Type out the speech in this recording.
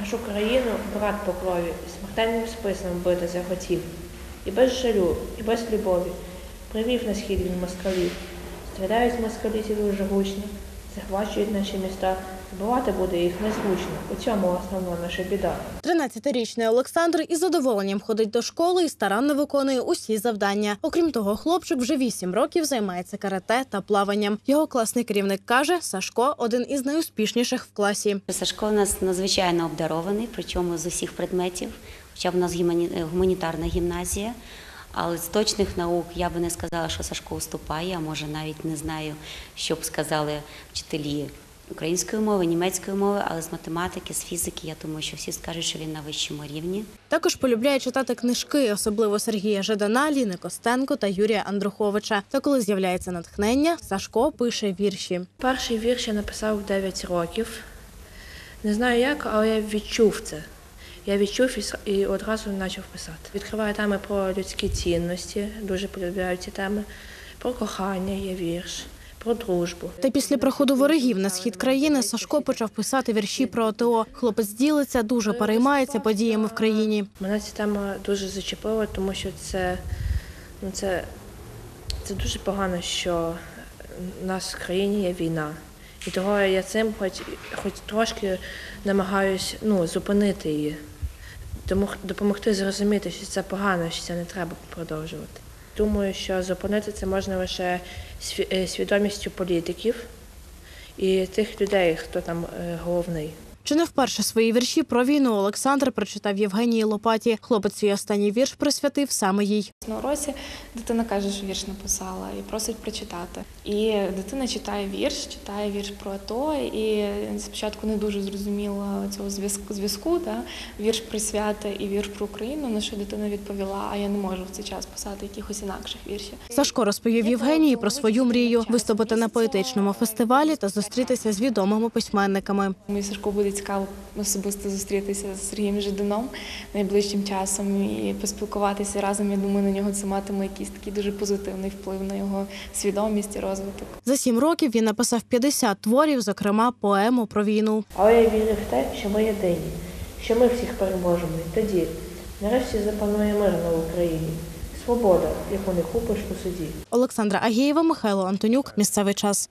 Нашу країну брат по крові смертельним списом бити захотів. І без жалю, і без любові привів на схід він москалів. Стріляють москалі ці дуже гучно, захвачують наші міста. Збивати буде їх незручно. У цьому основна наша біда. 13-річний Олександр із задоволенням ходить до школи і старанно виконує усі завдання. Окрім того, хлопчик вже 8 років займається карате та плаванням. Його класний керівник каже, Сашко один із найуспішніших в класі. Сашко у нас надзвичайно обдарований, причому з усіх предметів, хоча у нас гумані- гуманітарна гімназія. Але з точних наук я би не сказала, що Сашко уступає, а може навіть не знаю, що б сказали вчителі української мови, німецької мови, але з математики, з фізики, я думаю, що всі скажуть, що він на вищому рівні. Також полюбляє читати книжки, особливо Сергія Жадана, Ліни Костенко та Юрія Андруховича. Та коли з'являється натхнення, Сашко пише вірші. Перший вірш я написав в 9 років. Не знаю як, але я відчув це. Я відчув і одразу почав писати. Відкриваю теми про людські цінності, дуже полюбляю ці теми. Про кохання є вірш, про дружбу. Та після приходу ворогів на схід країни Сашко почав писати вірші про АТО. Хлопець ділиться, дуже переймається подіями в країні. Мене ця тема дуже зачепила, тому що це, ну це, це дуже погано, що в нас в країні є війна. І того я цим хоч, хоч трошки намагаюсь ну, зупинити її, допомогти зрозуміти, що це погано, що це не треба продовжувати. Думаю, що зупинити це можна лише е, свідомістю політиків і тих людей, хто там е, головний. Чи не вперше свої вірші про війну Олександр прочитав Євгенії Лопаті. Хлопець свій останній вірш присвятив саме їй. На уроці дитина каже, що вірш написала і просить прочитати. І дитина читає вірш, читає вірш про АТО, і спочатку не дуже зрозуміла цього зв'язку, зв'язку да? вірш присвяти і вірш про Україну, на що дитина відповіла, а я не можу в цей час писати якихось інакших віршів. Сашко розповів Євгенії про свою мрію виступити на поетичному фестивалі та зустрітися з відомими письменниками. Мені Сашко буде цікаво особисто зустрітися з Сергієм Жиданом найближчим часом і поспілкуватися разом. Я думаю, на нього це матиме якийсь такий дуже позитивний вплив на його свідомість і розвиток. За сім років він написав 50 творів, зокрема поему про війну. Але я вірю в те, що ми єдині, що ми всіх переможемо. І тоді нарешті запанує мир на Україні. Свобода, яку не купиш у суді. Олександра Агієва, Михайло Антонюк. Місцевий час.